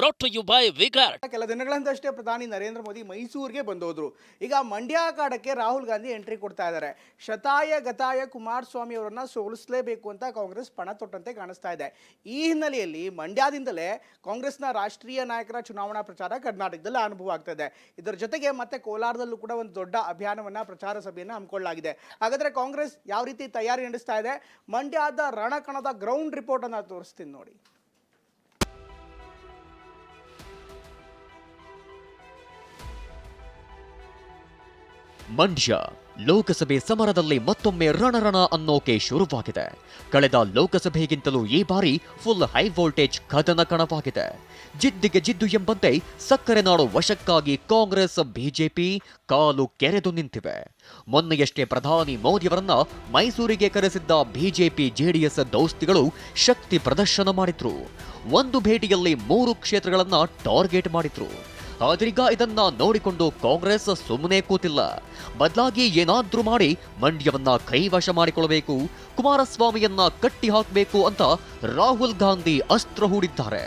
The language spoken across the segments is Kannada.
brought to you by Vigard. ಕೆಲ ದಿನಗಳಿಂದಷ್ಟೇ ಪ್ರಧಾನಿ ನರೇಂದ್ರ ಮೋದಿ ಮೈಸೂರಿಗೆ ಬಂದೋದ್ರು. ಈಗ ಮಂಡ್ಯ ಅಖಾಡಕ್ಕೆ ರಾಹುಲ್ ಗಾಂಧಿ ಎಂಟ್ರಿ ಕೊಡ್ತಾ ಇದ್ದಾರೆ ಶತಾಯ ಗತಾಯ ಕುಮಾರಸ್ವಾಮಿ ಅವರನ್ನ ಸೋಲಿಸಲೇಬೇಕು ಅಂತ ಕಾಂಗ್ರೆಸ್ ಪಣ ತೊಟ್ಟಂತೆ ಕಾಣಿಸ್ತಾ ಇದೆ. ಈ ಹಿನ್ನೆಲೆಯಲ್ಲಿ ಮಂಡ್ಯದಿಂದಲೇ ಕಾಂಗ್ರೆಸ್ನ ರಾಷ್ಟ್ರೀಯ ನಾಯಕರ ಚುನಾವಣಾ ಪ್ರಚಾರ ಕರ್ನಾಟಕದಲ್ಲಿ ಅನುಭವ ಆಗ್ತಾ ಇದೆ ಇದರ ಜೊತೆಗೆ ಮತ್ತೆ ಕೋಲಾರದಲ್ಲೂ ಕೂಡ ಒಂದು ದೊಡ್ಡ ಅಭಿಯಾನವನ್ನ ಪ್ರಚಾರ ಸಭೆಯನ್ನು ಹಮ್ಮಿಕೊಳ್ಳಲಾಗಿದೆ. ಹಾಗಾದ್ರೆ ಕಾಂಗ್ರೆಸ್ ಯಾವ ರೀತಿ ತಯಾರಿ ನಡೆಸ್ತಾ ಇದೆ? ಮಂಡ್ಯದ ರಣಕಣದ ಗ್ರೌಂಡ್ ರಿಪೋರ್ಟ್ ಅನ್ನ ತೋರಿಸ್ತೀನಿ ನೋಡಿ. ಮಂಡ್ಯ ಲೋಕಸಭೆ ಸಮರದಲ್ಲಿ ಮತ್ತೊಮ್ಮೆ ರಣರಣ ಅನ್ನೋಕೆ ಶುರುವಾಗಿದೆ. ಕಳೆದ ಲೋಕಸಭೆಗಿಂತಲೂ ಈ ಬಾರಿ ಫುಲ್ ಹೈ ವೋಲ್ಟೇಜ್ ಕದನ ಕಣವಾಗಿದೆ. ಜಿದ್ದಿಗೆ ಜಿದ್ದು ಎಂಬಂತೆ ಸಕ್ಕರೆ ನಾಡು ವಶಕ್ಕಾಗಿ ಕಾಂಗ್ರೆಸ್, ಬಿಜೆಪಿ ಕಾಲು ಕೆರೆದು ನಿಂತಿವೆ. ಮೊನ್ನೆಯಷ್ಟೇ ಪ್ರಧಾನಿ ಮೋದಿಯವರನ್ನ ಮೈಸೂರಿಗೆ ಕರೆಸಿದ್ದ ಬಿಜೆಪಿ, ಜೆಡಿಎಸ್ ದೋಸ್ತಿಗಳು ಶಕ್ತಿ ಪ್ರದರ್ಶನ ಮಾಡಿದ್ರು. ಒಂದು ಭೇಟಿಯಲ್ಲಿ ಮೂರು ಕ್ಷೇತ್ರಗಳನ್ನ ಟಾರ್ಗೆಟ್ ಮಾಡಿದ್ರು. ಆದ್ರೀಗ ಇದನ್ನ ನೋಡಿಕೊಂಡು ಕಾಂಗ್ರೆಸ್ ಸುಮ್ಮನೆ ಕೂತಿಲ್ಲ. ಬದಲಾಗಿ ಏನಾದ್ರೂ ಮಾಡಿ ಮಂಡ್ಯವನ್ನ ಕೈವಶ ಮಾಡಿಕೊಳ್ಳಬೇಕು, ಕುಮಾರಸ್ವಾಮಿಯನ್ನ ಕಟ್ಟಿ ಹಾಕಬೇಕು ಅಂತ ರಾಹುಲ್ ಗಾಂಧಿ ಅಸ್ತ್ರ ಹೂಡಿದ್ದಾರೆ.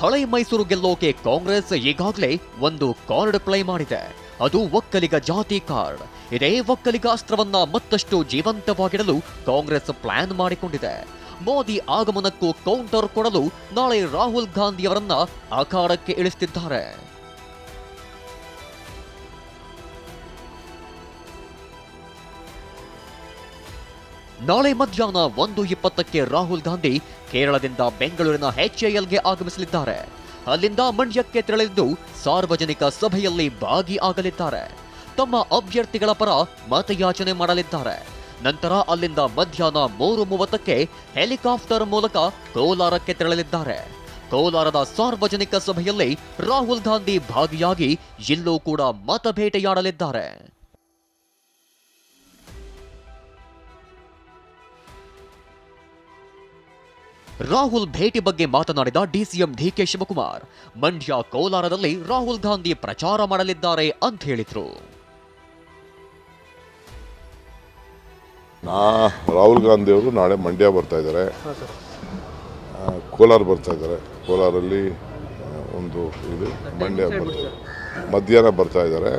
ಹಳೆ ಮೈಸೂರು ಗೆಲ್ಲೋಕೆ ಕಾಂಗ್ರೆಸ್ ಈಗಾಗಲೇ ಒಂದು ಕಾರ್ಡ್ ಪ್ಲೇ ಮಾಡಿದೆ. ಅದು ಒಕ್ಕಲಿಗ ಜಾತಿ ಕಾರ್ಡ್. ಇದೇ ಒಕ್ಕಲಿಗ ಅಸ್ತ್ರವನ್ನ ಮತ್ತಷ್ಟು ಜೀವಂತವಾಗಿಡಲು ಕಾಂಗ್ರೆಸ್ ಪ್ಲಾನ್ ಮಾಡಿಕೊಂಡಿದೆ. ಮೋದಿ ಆಗಮನಕ್ಕೂ ಕೌಂಟರ್ ಕೊಡಲು ನಾಳೆ ರಾಹುಲ್ ಗಾಂಧಿಯವರನ್ನ ಅಖಾಡಕ್ಕೆ ಇಳಿಸುತ್ತಿದ್ದಾರೆ ನಾಳೆ ಮಧ್ಯಾಹ್ನ ಒಂದು ಇಪ್ಪತ್ತಕ್ಕೆ ರಾಹುಲ್ ಗಾಂಧಿ ಕೇರಳದಿಂದ ಬೆಂಗಳೂರಿನ ಎಚ್ಎಎಲ್ಗೆ ಆಗಮಿಸಲಿದ್ದಾರೆ. ಅಲ್ಲಿಂದ ಮಂಡ್ಯಕ್ಕೆ ತೆರಳಿದ್ದು ಸಾರ್ವಜನಿಕ ಸಭೆಯಲ್ಲಿ ಭಾಗಿಯಾಗಲಿದ್ದಾರೆ. ತಮ್ಮ ಅಭ್ಯರ್ಥಿಗಳ ಪರ ಮತಯಾಚನೆ ಮಾಡಲಿದ್ದಾರೆ. ನಂತರ ಅಲ್ಲಿಂದ ಮಧ್ಯಾಹ್ನ ಮೂರು ಮೂವತ್ತಕ್ಕೆ ಹೆಲಿಕಾಪ್ಟರ್ ಮೂಲಕ ಕೋಲಾರಕ್ಕೆ ತೆರಳಲಿದ್ದಾರೆ. ಕೋಲಾರದ ಸಾರ್ವಜನಿಕ ಸಭೆಯಲ್ಲಿ ರಾಹುಲ್ ಗಾಂಧಿ ಭಾಗಿಯಾಗಿ ಇಲ್ಲೂ ಕೂಡ ಮತಬೇಟೆಯಾಡಲಿದ್ದಾರೆ. ರಾಹುಲ್ ಭೇಟಿ ಬಗ್ಗೆ ಮಾತನಾಡಿದ ಡಿಸಿಎಂ ಡಿಕೆ ಶಿವಕುಮಾರ್ ಮಂಡ್ಯ ಕೋಲಾರದಲ್ಲಿ ರಾಹುಲ್ ಗಾಂಧಿ ಪ್ರಚಾರ ಮಾಡಲಿದ್ದಾರೆ ಅಂತ ಹೇಳಿದ್ರು. ನಾ ರಾಹುಲ್ ಗಾಂಧಿ ಅವರು ನಾಳೆ ಮಂಡ್ಯ ಬರ್ತಾ ಇದ್ದಾರೆ. ಆ, ಕೋಲಾರ ಬರ್ತಾ ಇದ್ದಾರೆ. ಕೋಲಾರಲ್ಲಿ ಒಂದು ಇದು ಮಂಡ್ಯ ಮಧ್ಯಾಹ್ನ ಬರ್ತಾ ಇದ್ದಾರೆ.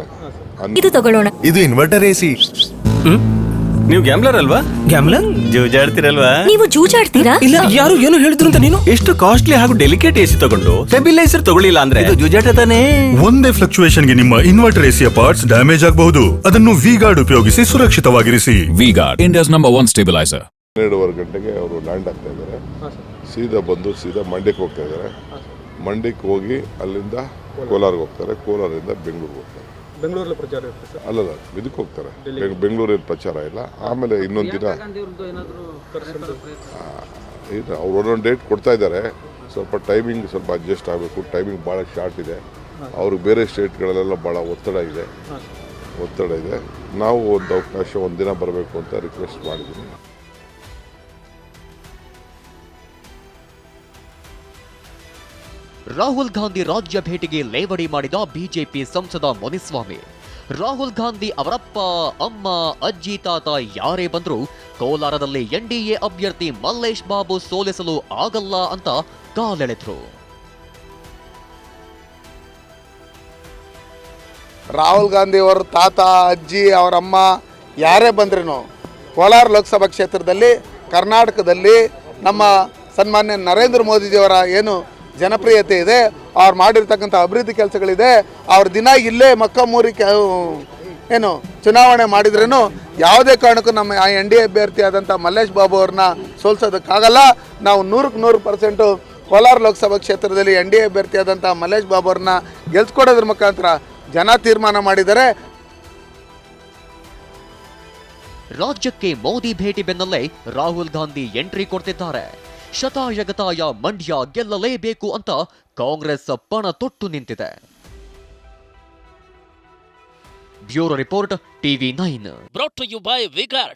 ಇದು ತಗೊಳ್ಳೋಣ. ಇದು ಇನ್ವರ್ಟರ್ ಎಸಿ ನೀವು ಗ್ಯಾಮ್ಲರ್ ಅಲ್ವಾ? ಗ್ಯಾಮ್ಲರ್ ಜೂಜಾಡ್ತಿರಲ್ವಾ? ನೀವು ಜೂಜಾಡ್ತೀರಾ? ಇಲ್ಲ ಯಾರು ಏನು ಹೇಳಿದ್ರು ಅಂತ ನೀನು? ಎಷ್ಟು ಕಾಸ್ಟ್ಲಿ ಹಾಗೂ ಡೆಲಿಕೇಟ್ ಎಸಿ ತಗೊಂಡು ಸ್ಟೆಬಿಲೈಸರ್ ತಗೊಳ್ಳಿಲ್ಲ ಅಂದ್ರೆ? ಇದು ಜೂಜಾಟ ತಾನೇ. ಒಂದೇ ಫ್ಲಕ್ಚುಯೇಷನ್ಗೆ ನಿಮ್ಮ ಇನ್ವರ್ಟರ್ ಎಸಿಯ ಪಾರ್ಟ್ಸ್ ಡ್ಯಾಮೇಜ್ ಆಗಬಹುದು. ಅದನ್ನು ವಿ ಗಾರ್ಡ್ ಉಪಯೋಗಿಸಿ ಸುರಕ್ಷಿತವಾಗಿರಿಸಿ. V Guard India's number one stabiliser ಹನ್ನೆರಡುವರೆ ಗಂಟೆಗೆ ಅವರು ಲ್ಯಾಂಡ್ ಆಗ್ತಾ ಇದ್ದಾರೆ. ಸೀದಾ ಬಂದು ಸೀದಾ ಮಂಡ್ಯಕ್ಕೆ ಹೋಗ್ತಾ ಇದ್ದಾರೆ. ಮಂಡ್ಯಕ್ಕೆ ಹೋಗಿ ಅಲ್ಲಿಂದ ಕೋಲಾರ್ಗೆ ಹೋಗ್ತಾರೆ. ಕೋಲಾರದಿಂದ ಬೆಂಗಳೂರಿಗೆ ಹೋಗ್ತಾರೆ. ಬೆಂಗಳೂರಲ್ಲಿ ಪ್ರಚಾರ ಇರುತ್ತೆ ಅಲ್ಲಲ್ಲ ಇದಕ್ಕೆ ಹೋಗ್ತಾರೆ. ಬೆಂಗ್- ಬೆಂಗಳೂರಲ್ಲಿ ಪ್ರಚಾರ ಇಲ್ಲ. ಆಮೇಲೆ ಇನ್ನೊಂದು ದಿನ ಇಲ್ಲ ಅವ್ರು ಒಂದೊಂದು ಡೇಟ್ ಕೊಡ್ತಾ ಇದ್ದಾರೆ. ಸ್ವಲ್ಪ ಟೈಮಿಂಗ್ ಸ್ವಲ್ಪ ಅಡ್ಜಸ್ಟ್ ಆಗಬೇಕು. ಟೈಮಿಂಗ್ ಭಾಳ ಶಾರ್ಟ್ ಇದೆ. ಅವ್ರಿಗೆ ಬೇರೆ ಸ್ಟೇಟ್ಗಳಲ್ಲೆಲ್ಲ ಭಾಳ ಒತ್ತಡ ಇದೆ. ಒತ್ತಡ ಇದೆ. ನಾವು ಒಂದು ಅವಕಾಶ ಒಂದು ದಿನ ಬರಬೇಕು ಅಂತ ರಿಕ್ವೆಸ್ಟ್ ಮಾಡಿದ್ದೀನಿ ರಾಹುಲ್ ಗಾಂಧಿ ರಾಜ್ಯ ಭೇಟಿಗೆ ಲೇವಡಿ ಮಾಡಿದ ಬಿಜೆಪಿ ಸಂಸದ ಮುನಿಸ್ವಾಮಿ. ರಾಹುಲ್ ಗಾಂಧಿ ಅವರಪ್ಪ, ಅಮ್ಮ, ಅಜ್ಜಿ, ತಾತ ಯಾರೇ ಬಂದರೂ ಕೋಲಾರದಲ್ಲಿ ಎನ್ಡಿಎ ಅಭ್ಯರ್ಥಿ ಮಲ್ಲೇಶ್ ಬಾಬು ಸೋಲಿಸಲು ಆಗಲ್ಲ ಅಂತ ಕಾಲೆಳೆದ್ರು. ರಾಹುಲ್ ಗಾಂಧಿ ಅವರ ತಾತ, ಅಜ್ಜಿ, ಅವರಮ್ಮ ಯಾರೇ ಬಂದ್ರೂ ಕೋಲಾರ ಲೋಕಸಭಾ ಕ್ಷೇತ್ರದಲ್ಲಿ, ಕರ್ನಾಟಕದಲ್ಲಿ ನಮ್ಮ ಸನ್ಮಾನ್ಯ ನರೇಂದ್ರ ಮೋದಿಜಿಯವರ ಏನು ಜನಪ್ರಿಯತೆ ಇದೆ, ಅವ್ರು ಮಾಡಿರ್ತಕ್ಕಂಥ ಅಭಿವೃದ್ಧಿ ಕೆಲಸಗಳಿದೆ, ಅವ್ರ ದಿನ ಇಲ್ಲೇ ಮಕ್ಕಮೂರಿ ಕೆ ಏನು ಚುನಾವಣೆ ಮಾಡಿದ್ರೂ ಯಾವುದೇ ಕಾರಣಕ್ಕೂ ನಮ್ಮ ಆ ಎನ್ ಡಿ ಅಭ್ಯರ್ಥಿ ಆದಂಥ ಮಲ್ಲೇಶ್ ಬಾಬು ಅವ್ರನ್ನ ಸೋಲ್ಸೋದಕ್ಕಾಗಲ್ಲ. ನಾವು ನೂರಕ್ಕೆ ನೂರು ಪರ್ಸೆಂಟು ಕೋಲಾರ ಲೋಕಸಭಾ ಕ್ಷೇತ್ರದಲ್ಲಿ ಎನ್ ಡಿ ಎ ಅಭ್ಯರ್ಥಿ ಆದಂಥ ಮಲ್ಲೇಶ್ ಬಾಬು ಅವ್ರನ್ನ ಗೆಲ್ಸ್ಕೊಡೋದ್ರ ಮುಖಾಂತರ ಜನ ತೀರ್ಮಾನ ಮಾಡಿದ್ದಾರೆ. ರಾಜ್ಯಕ್ಕೆ ಮೋದಿ ಭೇಟಿ ಬೆನ್ನಲ್ಲೇ ರಾಹುಲ್ ಗಾಂಧಿ ಎಂಟ್ರಿ ಕೊಡ್ತಿದ್ದಾರೆ. ಶತಾಯಗತಾಯ ಮಂಡ್ಯ ಗೆಲ್ಲಲೇಬೇಕು ಅಂತ ಕಾಂಗ್ರೆಸ್ ಪಣ ತೊಟ್ಟು ನಿಂತಿದೆ bureau report TV nine brought you by Vigard.